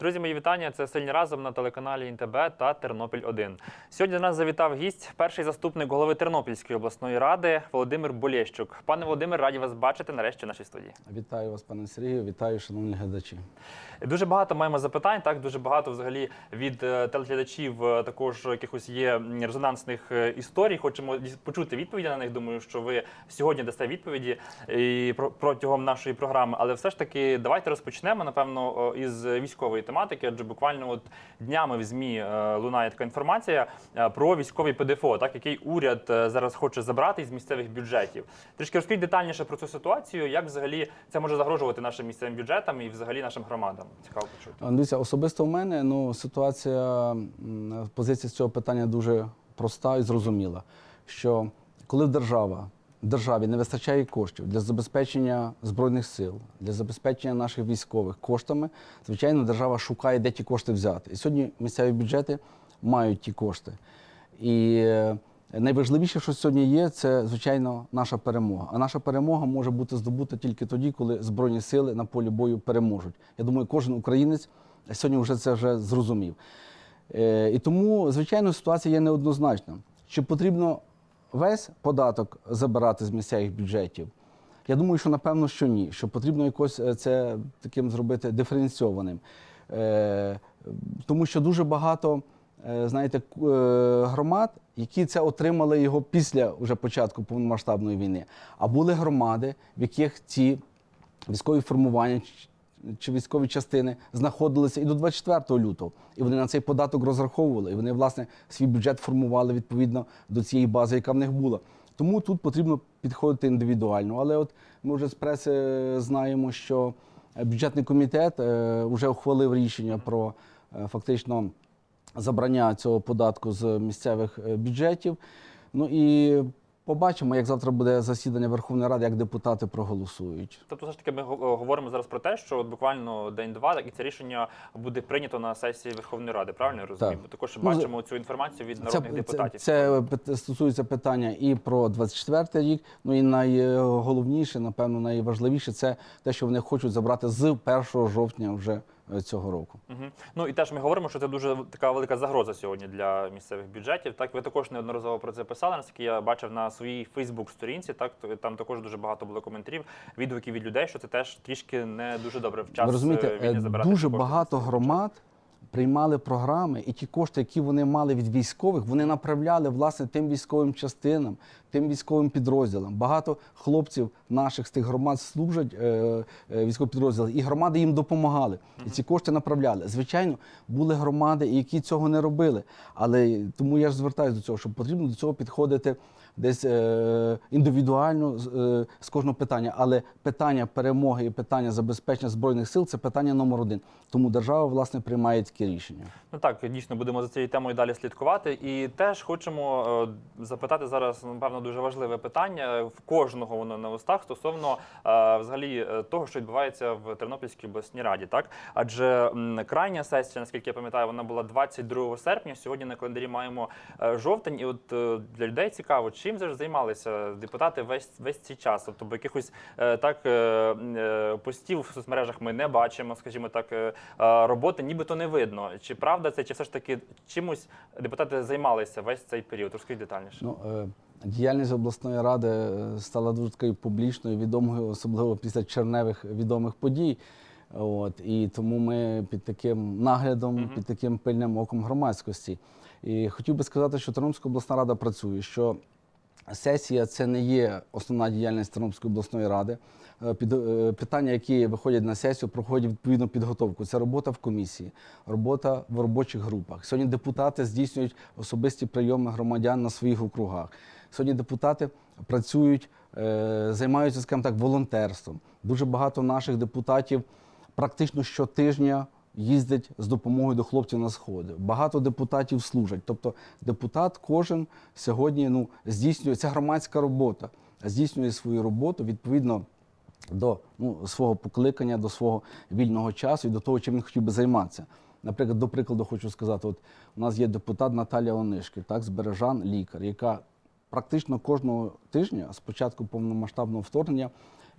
Друзі, мої вітання. Це сильні разом на телеканалі ІНТБ та Тернопіль 1 Сьогодні до нас завітав гість, перший заступник голови Тернопільської обласної ради Володимир Болєщук. Пане Володимир, раді вас бачити нарешті в нашій студії. Вітаю вас, пане Сергію, вітаю, шановні глядачі. Дуже багато маємо запитань. Так дуже багато взагалі від е, телеглядачів е, також якихось є резонансних е, історій. Хочемо почути відповіді на них. Думаю, що ви сьогодні дасте відповіді і про- протягом нашої програми. Але все ж таки, давайте розпочнемо напевно із військової тематики. Адже буквально от днями в змі е, лунає така інформація е, про військовий ПДФО, так який уряд е, зараз хоче забрати із місцевих бюджетів. Трішки розкажіть детальніше про цю ситуацію, як взагалі це може загрожувати нашим місцевим бюджетам і взагалі нашим громадам. Цікаво почути. Дивіться, особисто в мене ну, ситуація, позиція з цього питання дуже проста і зрозуміла. Що коли держава, державі не вистачає коштів для забезпечення збройних сил, для забезпечення наших військових коштами, звичайно, держава шукає, де ті кошти взяти. І сьогодні місцеві бюджети мають ті кошти. І е, найважливіше, що сьогодні є, це звичайно наша перемога. А наша перемога може бути здобута тільки тоді, коли збройні сили на полі бою переможуть. Я думаю, кожен українець сьогодні вже це вже зрозумів. Е, І тому, звичайно, ситуація є неоднозначна. Чи потрібно весь податок забирати з місцевих бюджетів? Я думаю, що напевно, що ні. Що потрібно якось е, це таким зробити диференційованим. Е, Тому що дуже багато, е, знаєте, громад, які це отримали його після вже початку повномасштабної війни. А були громади, в яких ці військові формування чи військові частини знаходилися і до 24 лютого. І вони на цей податок розраховували. І вони, власне, свій бюджет формували відповідно до цієї бази, яка в них була. Тому тут потрібно підходити індивідуально. Але от ми вже з преси знаємо, що е, бюджетний комітет е, вже ухвалив рішення про е, фактично забрання цього податку з місцевих е, бюджетів. Ну і побачимо, як завтра буде засідання Верховної Ради, як депутати проголосують. Тобто, все ж таки, ми го- говоримо зараз про те, що от буквально день-два, і це рішення буде прийнято на сесії Верховної Ради. Правильно я розумію? Так. Бо також Ну, бачимо цю інформацію від народних це, депутатів. Це, це стосується питання і про 24 рік. Ну і найголовніше, напевно, найважливіше це те, що вони хочуть забрати з 1 жовтня вже е, цього року. Угу. Ну і теж ми говоримо, що це дуже така велика загроза сьогодні для місцевих бюджетів. Так, ви також неодноразово про це писали. Наскільки я бачив на своїй Фейсбук-сторінці, так там також дуже багато було коментарів, відгуків від людей, що це теж трішки не дуже добре в час Ви розумієте, е, війни е, забирати дуже багато громад приймали програми, і ті кошти, які вони мали від військових, вони направляли власне тим військовим частинам, тим військовим підрозділам. Багато хлопців наших з тих громад служать е, е, військові підрозділи, і громади їм допомагали. І ці кошти направляли. Звичайно, були громади, які цього не робили. Але тому я ж звертаюся до цього, що потрібно до цього підходити десь е, індивідуально е, з кожного питання. Але питання перемоги і питання забезпечення збройних сил це питання номер один. Тому держава власне приймає такі рішення. Ну так, дійсно будемо за цією темою далі слідкувати. І теж хочемо е, запитати зараз, напевно, дуже важливе питання. В кожного воно на устах стосовно е, взагалі е, того, що відбувається в Тернопільській обласній раді. Так, адже м, крайня сесія, наскільки я пам'ятаю, вона була 22 серпня. Сьогодні на календарі маємо е, жовтень. І от е, для людей цікаво, чим же ж займалися депутати весь весь цей час. Тобто, бо якихось е, так е, е, постів в соцмережах ми не бачимо, скажімо так, роботи нібито не видно. Чи правда це, чи все ж таки чимось депутати займалися весь цей період? Розкажіть детальніше. Ну, е, діяльність обласної ради стала дуже такою публічною, відомою, особливо після черневих відомих подій. От, і тому ми під таким наглядом, під таким пильним оком громадськості. І хотів би сказати, що Тернопільська обласна рада працює, що сесія це не є основна діяльність Тернопільської обласної ради. Е, Під, е, питання, які виходять на сесію, проходять відповідну підготовку. Це робота в комісії, робота в робочих групах. Сьогодні депутати здійснюють особисті прийоми громадян на своїх округах. Сьогодні депутати працюють, е, займаються, скажімо так, волонтерством. Дуже багато наших депутатів практично щотижня їздять з допомогою до хлопців на сходи. Багато депутатів служать. Тобто депутат кожен сьогодні ну, здійснює це громадська робота, здійснює свою роботу відповідно до ну, свого покликання, до свого вільного часу і до того, чим він хотів би займатися. Наприклад, до прикладу хочу сказати, от у нас є депутат Наталія Онишків, так, з Бережан, лікар, яка практично кожного тижня з початку повномасштабного вторгнення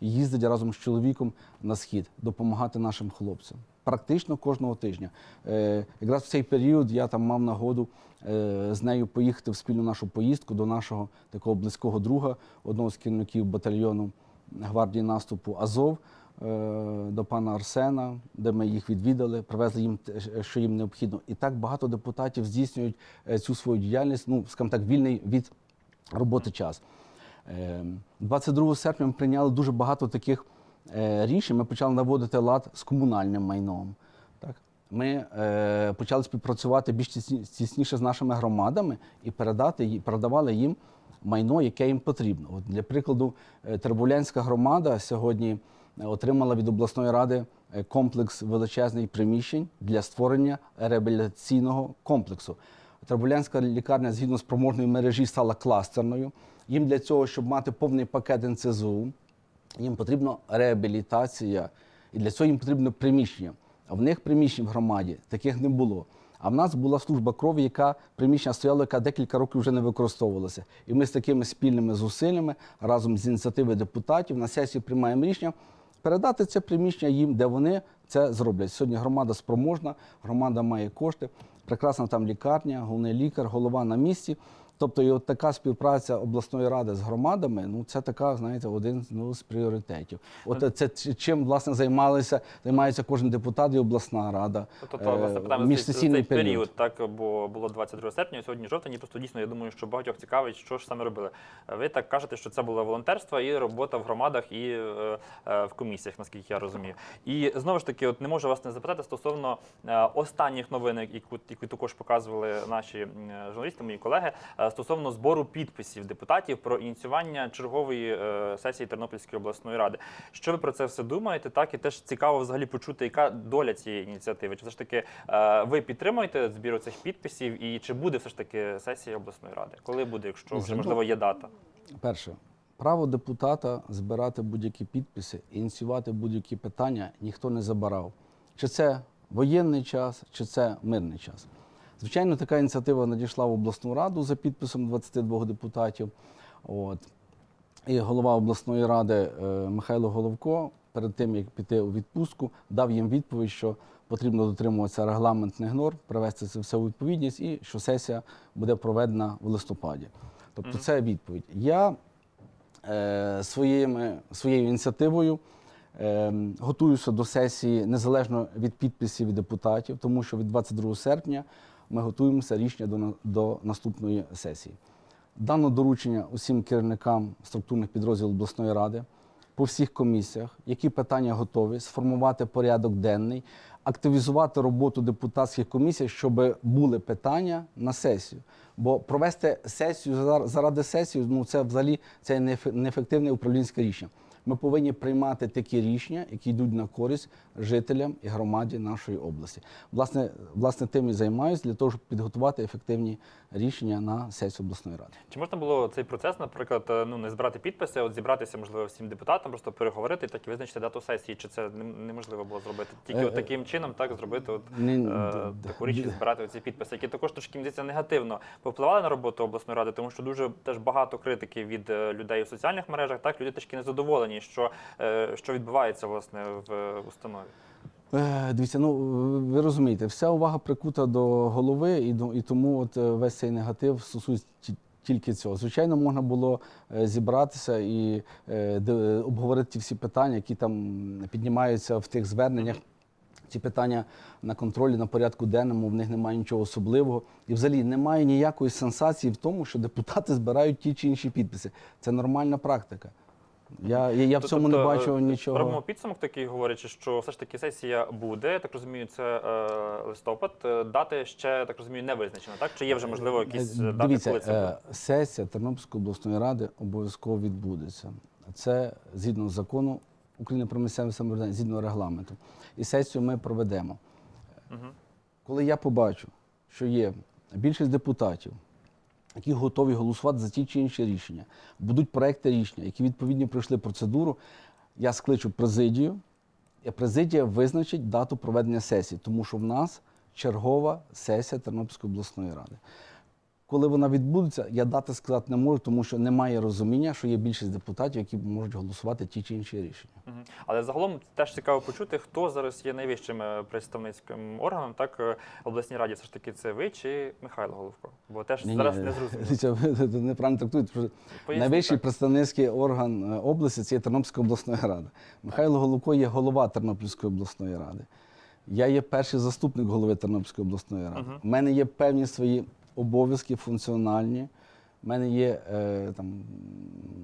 їздить разом з чоловіком на схід допомагати нашим хлопцям. Практично кожного тижня. Е, якраз в цей період я там мав нагоду е, з нею поїхати в спільну нашу поїздку до нашого такого близького друга, одного з керівників батальйону гвардії наступу Азов е, до пана Арсена, де ми їх відвідали, привезли їм те, що їм необхідно. І так багато депутатів здійснюють е, цю свою діяльність, ну скажімо так, вільний від роботи час. Е, 22 серпня ми прийняли дуже багато таких е, рішень. Ми почали наводити лад з комунальним майном. Так? Ми е, почали співпрацювати більш тісніше з нашими громадами і передати, передавали їм майно, яке їм потрібно. От для прикладу, е, Тербулянська громада сьогодні е, отримала від обласної ради е, комплекс величезних приміщень для створення реабілітаційного комплексу. Тербулянська лікарня згідно з проможної мережі стала кластерною. Їм для цього, щоб мати повний пакет НЦЗУ, їм потрібна реабілітація, і для цього їм потрібно приміщення. А в них приміщень в громаді таких не було. А в нас була служба крові, яка приміщення стояла, яка декілька років вже не використовувалася. І ми з такими спільними зусиллями разом з ініціативи депутатів на сесії приймаємо рішення передати це приміщення їм, де вони це зроблять. Сьогодні громада спроможна, громада має кошти, прекрасна там лікарня, головний лікар, голова на місці. Тобто, і от така співпраця обласної ради з громадами, ну це така, знаєте, один ну, з пріоритетів. От це чим власне займалися, займається кожен депутат і обласна рада. Тобто, то, власне, е, питаємо цей, цей період, так, бо було 22 серпня, сьогодні жовтень, і просто дійсно, я думаю, що багатьох цікавить, що ж саме робили. Ви так кажете, що це було волонтерство і робота в громадах і е, е, в комісіях, наскільки я розумію. І знову ж таки, от не можу вас не запитати стосовно е, останніх новин, які, які також показували наші журналісти, мої колеги, стосовно збору підписів депутатів про ініціювання чергової е, сесії Тернопільської обласної ради. Що ви про це все думаєте? Так і теж цікаво взагалі почути, яка доля цієї ініціативи. Чи все ж таки е, ви підтримуєте збір цих підписів, і чи буде все ж таки сесія обласної ради? Коли буде, якщо вже можливо є дата? Перше, право депутата збирати будь-які підписи, ініціювати будь-які питання ніхто не забирав. Чи це воєнний час, чи це мирний час. Звичайно, така ініціатива надійшла в обласну раду за підписом 22 депутатів. От. І голова обласної ради е, Михайло Головко перед тим, як піти у відпустку, дав їм відповідь, що потрібно дотримуватися регламентних норм, привести це все у відповідність і що сесія буде проведена в листопаді. Тобто це відповідь. Я е, своїми, своєю ініціативою е, готуюся до сесії незалежно від підписів депутатів, тому що від 22 серпня ми готуємося рішення до, до наступної сесії. Дано доручення усім керівникам структурних підрозділів обласної ради по всіх комісіях, які питання готові, сформувати порядок денний, активізувати роботу депутатських комісій, щоб були питання на сесію. Бо провести сесію заради сесії, ну це взагалі це неефективне управлінське рішення. Ми повинні приймати такі рішення, які йдуть на користь жителям і громаді нашої області. Власне, власне, тим і займаюся для того, щоб підготувати ефективні рішення на сесію обласної ради. Чи можна було цей процес, наприклад, е, ну не збирати підписи, а от зібратися, можливо, всім депутатам, просто переговорити і так і визначити дату сесії? Чи це неможливо було зробити? Тільки Е, от таким чином, так зробити от Не- е, таку річ збирати ці підписи, які також трошки здається, негативно повпливали на роботу обласної ради, тому що дуже теж багато критики від е, людей у соціальних мережах. Так люди трішки незадоволені, що, е, що відбувається власне в установі. Е, Дивіться, ну ви розумієте, вся увага прикута до голови, і, і тому от е, весь цей негатив стосується тільки цього. Звичайно, можна було зібратися і обговорити ті всі питання, які там піднімаються в тих зверненнях. Ці питання на контролі, на порядку денному, в них немає нічого особливого. І взагалі немає ніякої сенсації в тому, що депутати збирають ті чи інші підписи. Це нормальна практика. Я, я, я в цьому не Тобто, бачу е, нічого. Робимо підсумок такий, говорячи, що все ж таки сесія буде. Я так розумію, це е, листопад. Е, Дати ще так розумію не визначено. Так чи є вже можливо якісь е, дати, Дивіться, коли це буде? сесія Тернопільської обласної ради обов'язково відбудеться. Це згідно закону України про місцеве самоврядування, згідно регламенту. І сесію ми проведемо. Мгм. Коли я побачу, що є більшість депутатів, які готові голосувати за ті чи інші рішення, будуть проекти рішення, які відповідно пройшли процедуру, я скличу президію, і президія визначить дату проведення сесії, тому що в нас чергова сесія Тернопільської обласної ради. Коли вона відбудеться, я дати сказати не можу, тому що немає розуміння, що є більшість депутатів, які можуть голосувати ті чи інші рішення. Мгм. Але загалом теж цікаво почути, хто зараз є найвищим е, представницьким органом, так е, в обласній раді. Все ж таки, це ви чи Михайло Головко? Бо теж Ні-ні, зараз не зрозуміло. ви неправильно трактуєте. Найвищий так. представницький орган е, області це є Тернопільська обласна рада. Михайло Головко є голова Тернопільської обласної ради. Я є перший заступник голови Тернопільської обласної ради. У мене є певні свої обов'язки функціональні. У мене є е, там,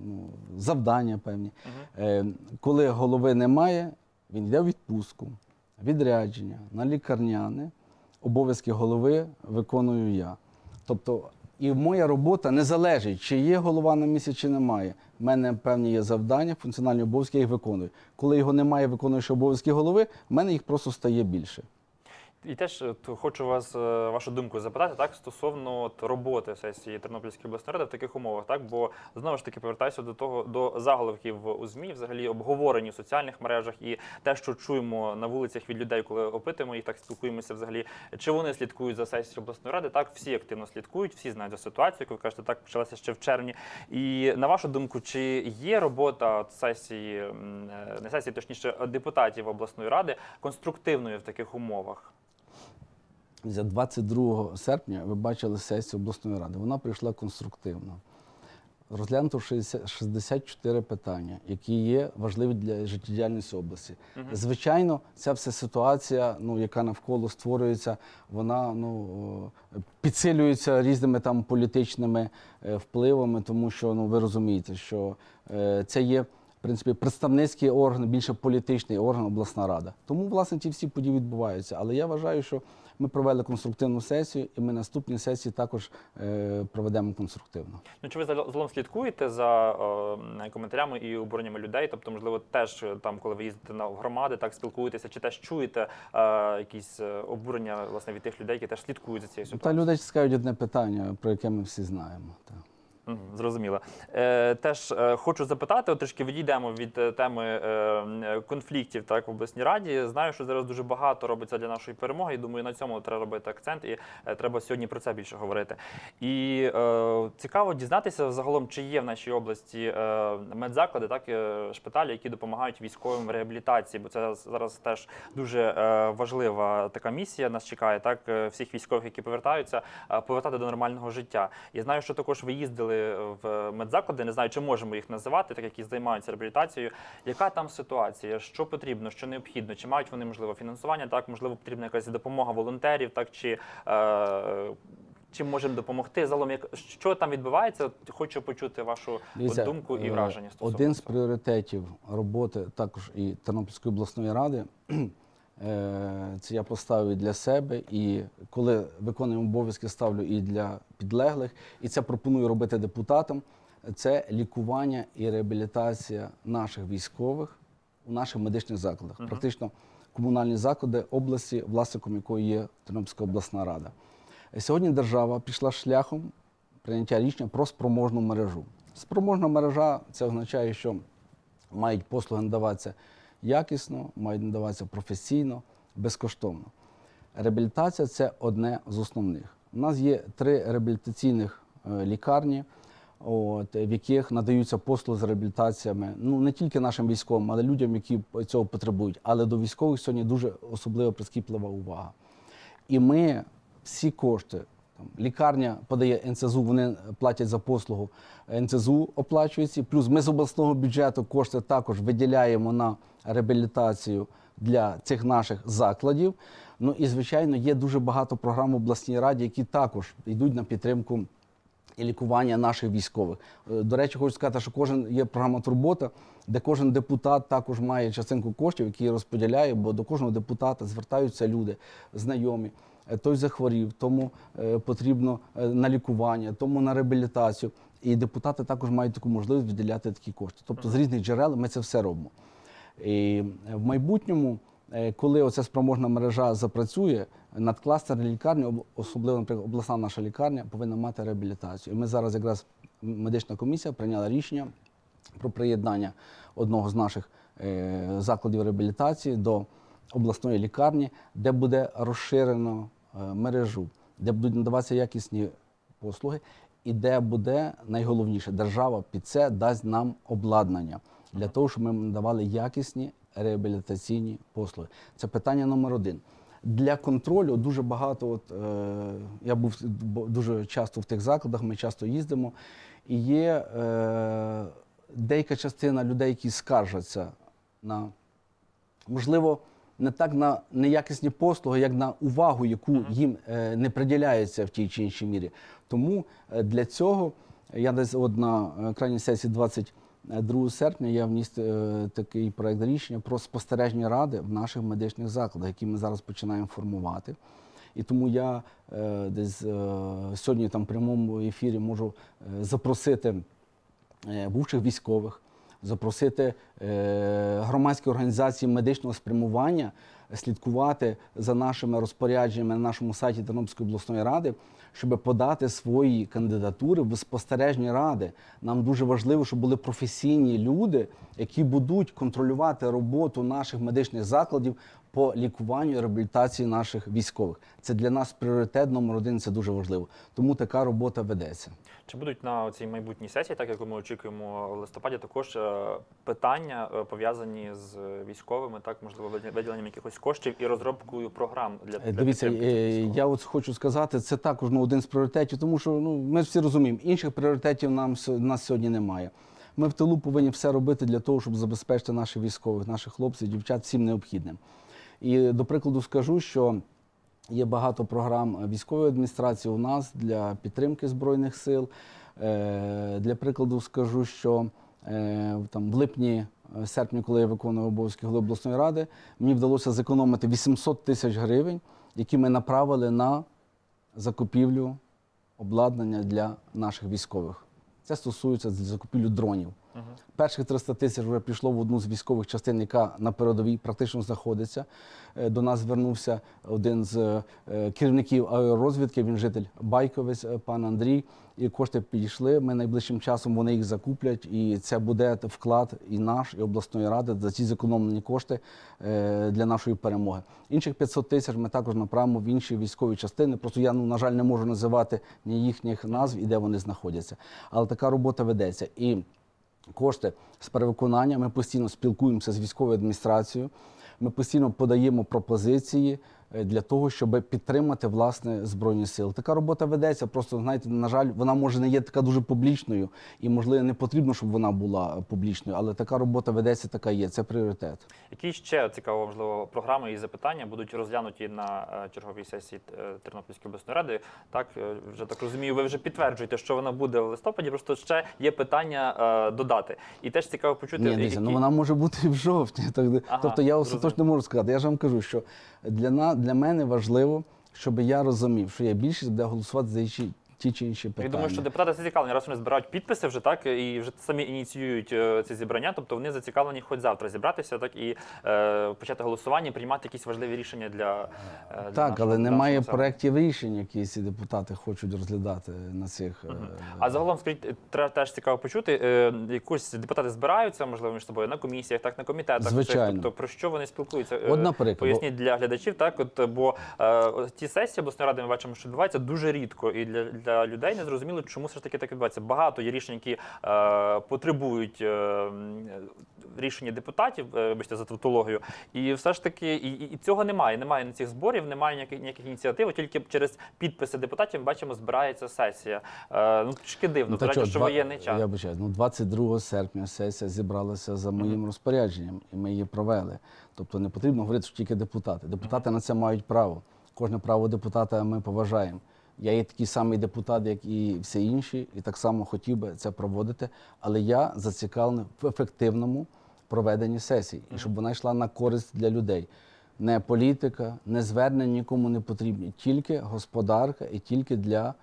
ну, завдання певні. Е, коли голови немає, він йде в відпустку, відрядження, на лікарняне. Обов'язки голови виконую я. Тобто, і моя робота не залежить, чи є голова на місці, чи немає. У мене певні є завдання, функціональні обов'язки, я їх виконую. Коли його немає, виконуючи обов'язки голови, в мене їх просто стає більше. І теж е, хочу вас е, вашу думку запитати так стосовно от, роботи сесії Тернопільської обласної ради в таких умовах, так бо знову ж таки повертаюся до того до заголовків у змі, взагалі обговорені в соціальних мережах, і те, що чуємо на вулицях від людей, коли опитуємо їх, так спілкуємося взагалі. Чи вони слідкують за сесією обласної ради? Так, всі активно слідкують, всі знають за ситуацію, як ви кажете, так почалася ще в червні. І на вашу думку, чи є робота от сесії, е, не сесії, точніше депутатів обласної ради конструктивною в таких умовах? За 22 серпня ви бачили сесію обласної ради. Вона прийшла конструктивно. Розглянуто 60 64 питання, які є важливі для життєдіяльності області. Звичайно, ця вся ситуація, ну, яка навколо створюється, вона ну, підсилюється різними там політичними е, впливами, тому що ну, ви розумієте, що е, це є. В принципі, представницький орган, більше політичний орган, обласна рада. Тому, власне, ті всі події відбуваються. Але я вважаю, що ми провели конструктивну сесію, і ми наступні сесії також е, проведемо конструктивно. Ну, чи ви загалом слідкуєте за е, коментарями і обуреннями людей? Тобто, можливо, теж е, там, коли ви їздите на громади, так спілкуєтеся, чи теж чуєте е, якісь е, обурення власне від тих людей, які теж слідкують за цією Та ситуацією? люди скажуть одне питання, про яке ми всі знаємо. Так. Зрозуміло. Е, теж е, хочу запитати, от трішки відійдемо від е, теми е, конфліктів так, в обласній раді. Знаю, що зараз дуже багато робиться для нашої перемоги, і думаю, на цьому треба робити акцент, і треба сьогодні про це більше говорити. І е, цікаво дізнатися загалом, чи є в нашій області медзаклади, так, шпиталі, які допомагають військовим в реабілітації, бо це зараз теж дуже важлива така місія. Нас чекає так, всіх військових, які повертаються, повертати до нормального життя. І знаю, що також ви їздили в медзаклади, не знаю, чи можемо їх називати, так які займаються реабілітацією. Яка там ситуація? Що потрібно, що необхідно? Чи мають вони можливо фінансування? Так, можливо, потрібна якась допомога волонтерів, так чи. Е, Чим можемо допомогти? Загалом, як що там відбувається? Хочу почути вашу Дивіться, думку і е, враження стосовно Один з цього. пріоритетів роботи також і Тернопільської обласної ради. Е, Це я поставив і для себе, і коли виконуємо обов'язки, ставлю і для підлеглих, і це пропоную робити депутатам. Це лікування і реабілітація наших військових у наших медичних закладах. Мгм. Практично комунальні заклади області, власником якої є Тернопільська обласна рада. Сьогодні держава пішла шляхом прийняття рішення про спроможну мережу. Спроможна мережа це означає, що мають послуги надаватися якісно, мають надаватися професійно, безкоштовно. Реабілітація це одне з основних. У нас є три реабілітаційних е, лікарні, от, в яких надаються послуги з реабілітаціями ну не тільки нашим військовим, але людям, які цього потребують. Але до військових сьогодні дуже особливо прискіплива увага. І ми всі кошти, там, лікарня подає НСЗУ, вони платять за послугу, НСЗУ оплачується, плюс ми з обласного бюджету кошти також виділяємо на реабілітацію для цих наших закладів. Ну і, звичайно, є дуже багато програм в обласній раді, які також йдуть на підтримку і лікування наших військових. Е, До речі, хочу сказати, що кожен є програма Турбота, де кожен депутат також має частинку коштів, які розподіляє, бо до кожного депутата звертаються люди, знайомі. Е, Той захворів, тому е, потрібно на лікування, тому на реабілітацію. І депутати також мають таку можливість виділяти такі кошти. Тобто з різних джерел ми це все робимо. І в майбутньому, е, коли оця спроможна мережа запрацює, надкластерні лікарні, об- особливо, наприклад, обласна наша лікарня, повинна мати реабілітацію. І ми зараз якраз медична комісія прийняла рішення про приєднання одного з наших е, закладів реабілітації до обласної лікарні, де буде розширено е, мережу, де будуть надаватися якісні послуги, і де буде найголовніше, держава під це дасть нам обладнання для того, щоб ми надавали якісні реабілітаційні послуги. Це питання номер один. Для контролю дуже багато. От, е, я був дуже часто в тих закладах, ми часто їздимо. І є е, деяка частина людей, які скаржаться на можливо, не так на неякісні послуги, як на увагу, яку їм е, не приділяється в тій чи іншій мірі. Тому е, для цього я десь от на е, крайній сесії 22 серпня я вніс е, такий проект рішення про спостережні ради в наших медичних закладах, які ми зараз починаємо формувати. І тому я е, десь е, сьогодні там в прямому ефірі можу запросити бувших військових, запросити громадські організації медичного спрямування, слідкувати за нашими розпорядженнями на нашому сайті Тернопільської обласної ради, щоб подати свої кандидатури в спостережні ради. Нам дуже важливо, щоб були професійні люди, які будуть контролювати роботу наших медичних закладів по лікуванню і реабілітації наших військових. Це для нас пріоритет номер один. Це дуже важливо. Тому така робота ведеться. Чи будуть на цій майбутній сесії, так як ми очікуємо в листопаді, також е, питання е, пов'язані з військовими, так можливо, виділенням якихось коштів і розробкою програм для, для Дивіться, е, я от хочу сказати, це також ну, один з пріоритетів, тому що ну, ми всі розуміємо, інших пріоритетів нам нас сьогодні немає. Ми в тилу повинні все робити для того, щоб забезпечити наших військових, наших хлопців, дівчат всім необхідним. І до прикладу скажу, що є багато програм військової адміністрації у нас для підтримки збройних сил. Е, Для прикладу скажу, що е, там в липні, е, серпні, коли я виконував обов'язки голови обласної ради, мені вдалося зекономити 800 тисяч гривень, які ми направили на закупівлю обладнання для наших військових. Це стосується закупівлю дронів. Перших 300 тисяч вже пішло в одну з військових частин, яка на передовій практично знаходиться. Е, До нас звернувся один з е, керівників аеророзвідки, він житель Байковець, е, пан Андрій. І кошти підійшли. Ми найближчим часом вони їх закуплять, і це буде вклад і наш, і обласної ради за ці зекономлені кошти для нашої перемоги. Інших 500 тисяч ми також направимо в інші військові частини. Просто я, ну, на жаль, не можу називати ні їхніх назв і де вони знаходяться. Але така робота ведеться. І кошти з перевиконання. Ми постійно спілкуємося з військовою адміністрацією. Ми постійно подаємо пропозиції для того, щоб підтримати власне збройні сили. Така робота ведеться. Просто знаєте, на жаль, вона може не є така дуже публічною, і можливо не потрібно, щоб вона була е, публічною, але така робота ведеться, така є. Це пріоритет. Які ще цікаво, можливо, програми і запитання будуть розглянуті на е, черговій сесії е, Тернопільської обласної ради? Так, е, вже так розумію, ви вже підтверджуєте, що вона буде в листопаді. Просто ще є питання е, додати. І теж цікаво почути, Ні, дивіться, які... ну вона може бути і в жовтні. Так, Ага, тобто я остаточно можу сказати. Я ж вам кажу, що для, на, для мене важливо, щоб я розумів, що я більшість буде голосувати за ті, ті чи інші Я думаю, що депутати зацікавлені, раз вони збирають підписи вже так і вже самі ініціюють е, ці зібрання. Тобто вони зацікавлені хоч завтра зібратися, так і е, почати голосування, приймати якісь важливі рішення для, е, для Так, але немає проєктів рішень, які ці депутати хочуть розглядати на цих. е, А загалом, скажіть, треба теж цікаво почути. е, Якось депутати збираються, можливо, між собою на комісіях, так на комітетах. Звичайно. Тобто про що вони спілкуються? Е, От, наприклад, поясніть для глядачів. Так, от бо е, ті сесії обласної ради ми бачимо, що відбуваються дуже рідко, і для, для людей не зрозуміло, чому все ж таки так відбувається. Багато є рішень, які е, потребують е, рішення депутатів, е, вибачте за тавтологію, і все ж таки і, і і цього немає. Немає на цих зборів, немає ніяких, ніяких ініціатив. Тільки через підписи депутатів ми бачимо, збирається сесія. Е, ну трішки дивно, ну, чого, що два- воєнний час. Я бачаю, ну 22 серпня сесія зібралася за моїм розпорядженням, і ми її провели. Тобто не потрібно говорити, що тільки депутати. Депутати на це мають право. Кожне право депутата ми поважаємо. Я є такий самий депутат, як і всі інші, і так само хотів би це проводити. Але я зацікавлений в ефективному проведенні сесії, і щоб вона йшла на користь для людей. Не політика, не звернення нікому не потрібні, тільки господарка і тільки для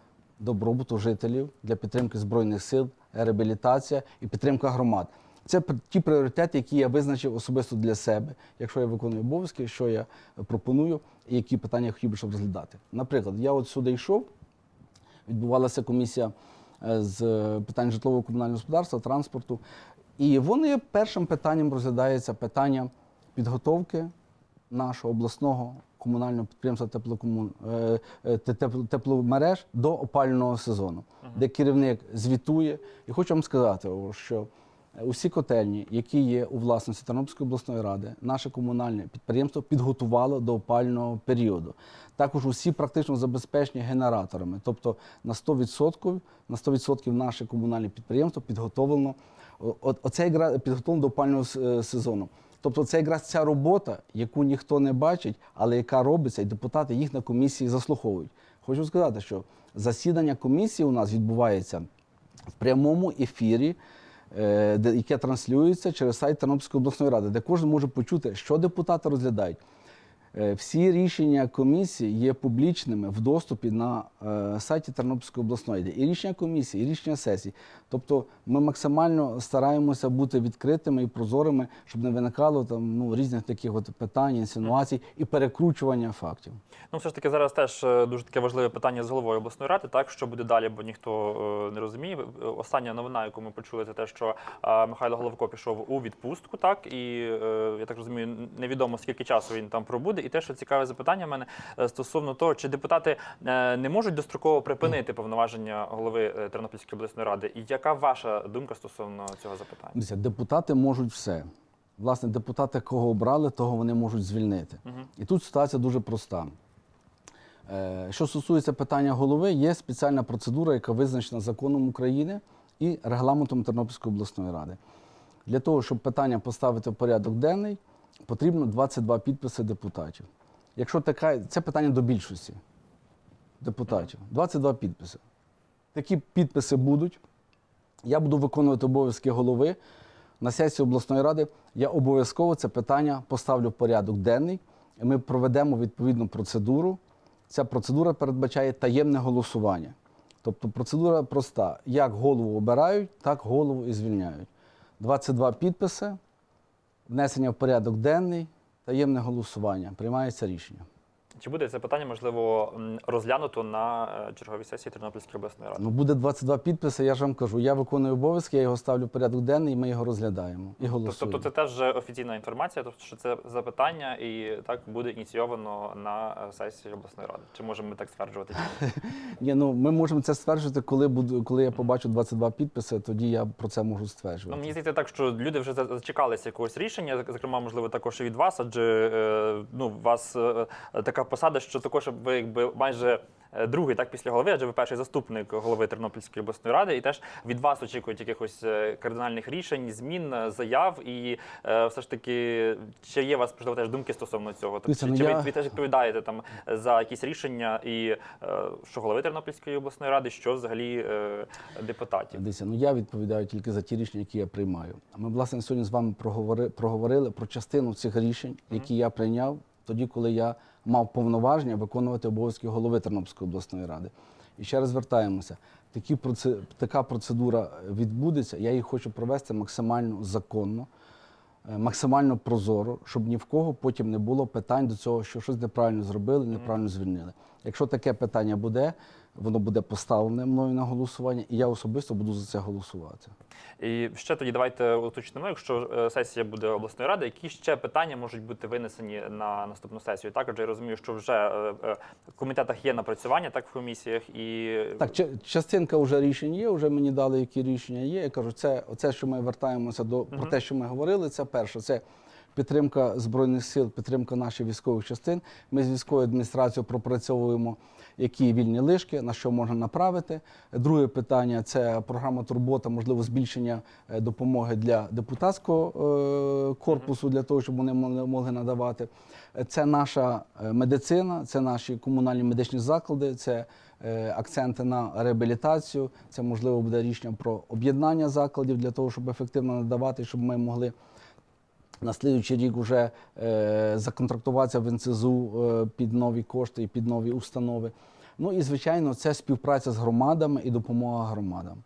добробуту жителів, для підтримки збройних сил, реабілітація і підтримка громад. Це ті пріоритети, які я визначив особисто для себе, якщо я виконую обов'язки, що я е, пропоную, і які питання я хотів би, щоб розглядати. Наприклад, я от сюди йшов, відбувалася комісія е, з е, питань житлово-комунального господарства, транспорту. І вони першим питанням розглядається питання підготовки нашого обласного комунального підприємства теплокому... те- тепл- тепломереж до опалювального сезону, де керівник звітує. І хочу вам сказати, що усі котельні, які є у власності Тернопільської обласної ради, наше комунальне підприємство підготувало до опального періоду. Також усі практично забезпечені генераторами. Тобто на 100%, на 100% наше комунальне підприємство підготовлено оце якраз підготовлено до опального е, сезону. Тобто це якраз ця робота, яку ніхто не бачить, але яка робиться, і депутати їх на комісії заслуховують. Хочу сказати, що засідання комісії у нас відбувається в прямому ефірі, е, яке транслюється через сайт Тернопільської обласної ради, де кожен може почути, що депутати розглядають. Е, Всі рішення комісії є публічними в доступі на е, сайті Тернопільської обласної. І рішення комісії, і рішення сесії. Тобто ми максимально стараємося бути відкритими і прозорими, щоб не виникало там ну, різних таких от питань, інсинуацій і перекручування фактів. Ну, все ж таки, зараз теж е, дуже таке важливе питання з головою обласної ради, так що буде далі, бо ніхто не розуміє. Остання новина, яку ми почули, це те, що Михайло Головко пішов у відпустку, так і я так розумію, невідомо скільки часу він там пробуде. І те, що цікаве запитання в мене е, стосовно того, чи депутати е, не можуть достроково припинити повноваження голови е, Тернопільської обласної ради. І яка ваша думка стосовно цього запитання? Депутати можуть все. Власне, депутати, кого обрали, того вони можуть звільнити. І тут ситуація дуже проста. Що стосується питання голови, є спеціальна процедура, яка визначена законом України і регламентом Тернопільської обласної ради. Для того, щоб питання поставити в порядок денний, потрібно 22 підписи депутатів. Якщо така, це питання до більшості депутатів. 22 підписи. Такі підписи будуть. Я буду виконувати обов'язки голови. На сесії обласної ради я обов'язково це питання поставлю в порядок денний. І ми проведемо відповідну процедуру. Ця процедура передбачає таємне голосування. Тобто процедура проста: як голову обирають, так голову і звільняють. 22 підписи, внесення в порядок денний, таємне голосування. Приймається рішення. Чи буде це питання можливо розглянуто на е, черговій сесії Тернопільської обласної ради? Ну, буде 22 підписи, я ж вам кажу. Я виконую обов'язки, я його ставлю в порядок денний, і ми його розглядаємо і голосуємо. Тобто це теж офіційна інформація, тобто що це запитання і так буде ініційовано на е, сесії обласної ради. Чи можемо ми так стверджувати? Ні, ну ми можемо це стверджувати, коли буду, коли я побачу 22 підписи, тоді я про це можу Ну стверджувати. мені здається так, що люди вже зачекалися якогось рішення, зокрема, можливо, також і від вас, адже е, ну вас така посада, що також ви якби майже. е, Другий, так після голови, адже ви перший заступник голови Тернопільської обласної ради, і теж від вас очікують якихось е, кардинальних рішень, змін, е, заяв. І е, все ж таки, чи є у вас можливо теж думки стосовно цього? Тобто, Дивіться, чи ну, я- ви, ви теж відповідаєте там за якісь рішення, і е, що голови Тернопільської обласної ради, що взагалі е, депутатів? Дивіться, ну я відповідаю тільки за ті рішення, які я приймаю. Ми, власне, сьогодні з вами проговори, проговорили про частину цих рішень, які я прийняв тоді, коли я мав повноваження виконувати обов'язки голови Тернопільської обласної ради. І ще раз звертаємося. Такі така процедура відбудеться. Я її хочу провести максимально законно, е, максимально прозоро, щоб ні в кого потім не було питань до цього, що щось неправильно зробили, неправильно звільнили. Якщо таке питання буде, воно буде поставлене мною на голосування, і я особисто буду за це голосувати. І ще тоді давайте уточнимо, якщо е, сесія буде обласної ради, які ще питання можуть бути винесені на наступну сесію. Так, адже я розумію, що вже е, е, в комітетах є напрацювання, так в комісіях і Так, ча- частинка вже рішень є, вже мені дали, які рішення є. Я кажу, це оце, що ми вертаємося до про те, що ми говорили. Це перше, це підтримка збройних сил, підтримка наших військових частин. Ми з військовою адміністрацією пропрацьовуємо, які вільні лишки, на що можна направити. Друге питання це програма турбота, можливо, збільшення е, допомоги для депутатського е, корпусу, для того, щоб вони могли, надавати. Це наша е, медицина, це наші комунальні медичні заклади, це акценти на реабілітацію. Це можливо буде рішення про об'єднання закладів для того, щоб ефективно надавати, щоб ми могли на слідуючий рік вже е, законтрактуватися в НСЗУ е, під нові кошти і під нові установи. Ну і звичайно, це співпраця з громадами і допомога громадам.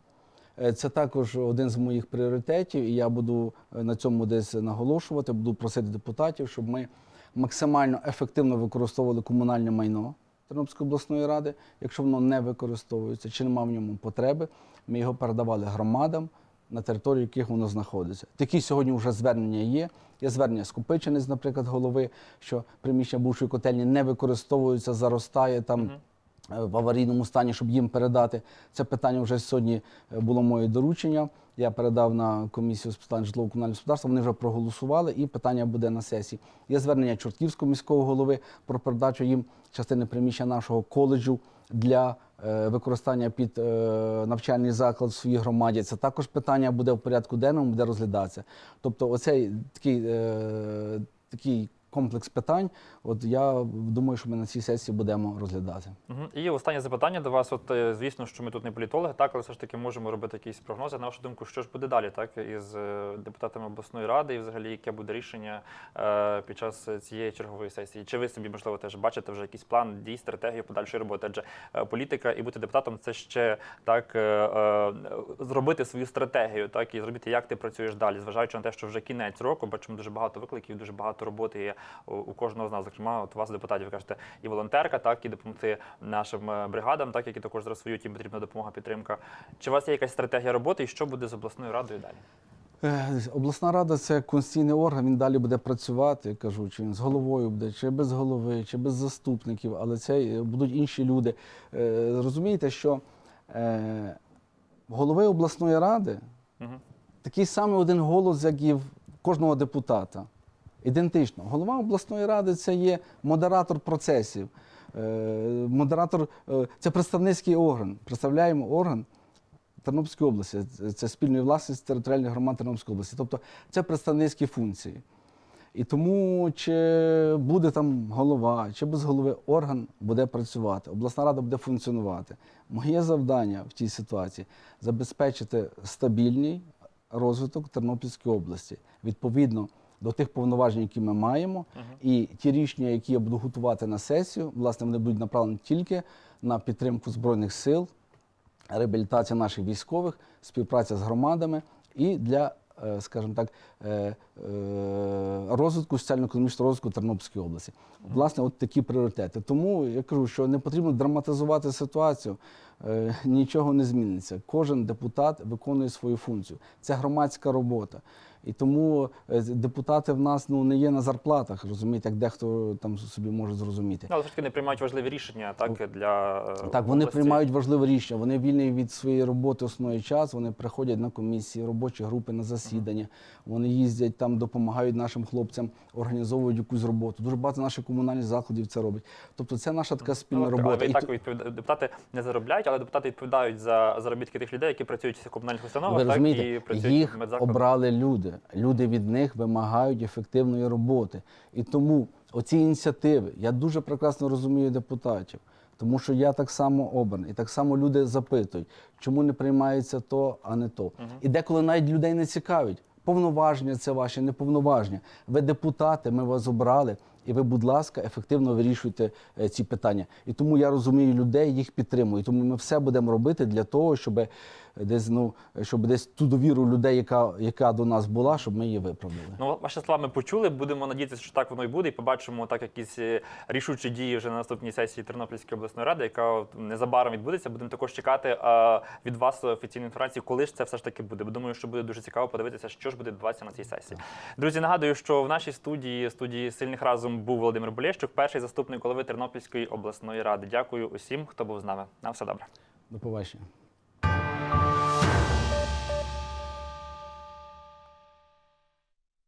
Е, Це також один з моїх пріоритетів, і я буду на цьому десь наголошувати, буду просити депутатів, щоб ми максимально ефективно використовували комунальне майно Тернопільської обласної ради. Якщо воно не використовується чи немає в ньому потреби, ми його передавали громадам на території яких воно знаходиться. Такі сьогодні вже звернення є. Є звернення Скопичених, наприклад, голови, що приміщення бувшої котельні не використовуються, заростає там. е, В аварійному стані, щоб їм передати це питання вже сьогодні е, було моє доручення. Я передав на комісію з питань житлово-комунального господарства. Вони вже проголосували, і питання буде на сесії. Є звернення Чортківського міського голови про передачу їм частини приміщення нашого коледжу для е, використання під е, навчальний заклад в своїй громаді. Це також питання буде в порядку денному, буде розглядатися. Тобто, оцей такий, е, такий комплекс питань. От я думаю, що ми на цій сесії будемо розглядати. Мгм. І останнє запитання до вас. От е, звісно, що ми тут не політологи, так, але все ж таки можемо робити якісь прогнози. На вашу думку, що ж буде далі, так із е, депутатами обласної ради, і взагалі яке буде рішення е, під час цієї чергової сесії? Чи ви собі можливо теж бачите вже якийсь план дій, стратегію подальшої роботи? Адже е, політика і бути депутатом це ще так е, е, зробити свою стратегію, так і зробити, як ти працюєш далі, зважаючи на те, що вже кінець року, бачимо дуже багато викликів, дуже багато роботи є у, кожного з нас. Зокрема, от у вас депутатів ви кажете, і волонтерка, так і допомогти нашим е, бригадам, так які також зараз воюють, їм потрібна допомога, підтримка. Чи у вас є якась стратегія роботи, і що буде з обласною радою далі? Е, Обласна рада це конституційний орган, він далі буде працювати, кажу, чи він з головою буде, чи без голови, чи без заступників, але це е, будуть інші люди. Розумієте, що голови обласної ради Мгм. такий самий один голос, як і в кожного депутата. Ідентично. Голова обласної ради це є модератор процесів. Е, Модератор е, це представницький орган. Представляємо орган Тернопільської області. Це- спільної власності територіальних громад Тернопільської області. Тобто це представницькі функції. І тому чи буде там голова, чи без голови орган буде працювати, обласна рада буде функціонувати. Моє завдання в цій ситуації забезпечити стабільний розвиток Тернопільської області відповідно до тих повноважень, які ми маємо, і ті рішення, які я буду готувати на сесію, власне, вони будуть направлені тільки на підтримку збройних сил, реабілітація наших військових, співпраця з громадами і для, е, скажімо так, е, е, розвитку соціально-економічного розвитку Тернопільської області. Власне, от такі пріоритети. Тому я кажу, що не потрібно драматизувати ситуацію. Нічого не зміниться. Кожен депутат виконує свою функцію. Це громадська робота. І тому е, депутати в нас ну не є на зарплатах, розумієте, як дехто там собі може зрозуміти. Ну, але все ж таки не приймають важливі рішення, так для е, Так, вони області. приймають важливе рішення. Вони вільні від своєї роботи основний час. Вони приходять на комісії, робочі групи на засідання. Вони їздять там, допомагають нашим хлопцям, організовують якусь роботу. Дуже багато наших комунальних закладів це робить. Тобто, це наша така спільна Ну, але робота. ви і так відповіда- депутати не заробляють, але депутати відповідають за заробітки тих людей, які працюють в комунальних установах, Ви так і працюють їх обрали люди. Люди від них вимагають ефективної роботи. І тому оці ініціативи, я дуже прекрасно розумію депутатів, тому що я так само обраний, і так само люди запитують, чому не приймається то, а не то. І деколи навіть людей не цікавить. Повноваження це ваші, неповноваження. Ви депутати, ми вас обрали, і ви, будь ласка, ефективно вирішуйте е, ці питання. І тому я розумію людей, їх підтримую. Тому ми все будемо робити для того, щоб десь ну щоб десь ту довіру людей, яка, яка до нас була, щоб ми її виправдали. Ну, ваші слова ми почули. Будемо надіятися, що так воно і буде, і побачимо так якісь е, рішучі дії вже на наступній сесії Тернопільської обласної ради, яка незабаром відбудеться. Будемо також чекати е, від вас офіційну інформацію, коли ж це все ж таки буде. Бо думаю, що буде дуже цікаво подивитися, що ж буде відбуватися на цій сесії. Друзі, нагадую, що в нашій студії студії сильних разом був Володимир Болєщук, перший заступник голови Тернопільської обласної ради. Дякую усім, хто був з нами. На все добре. До побачення.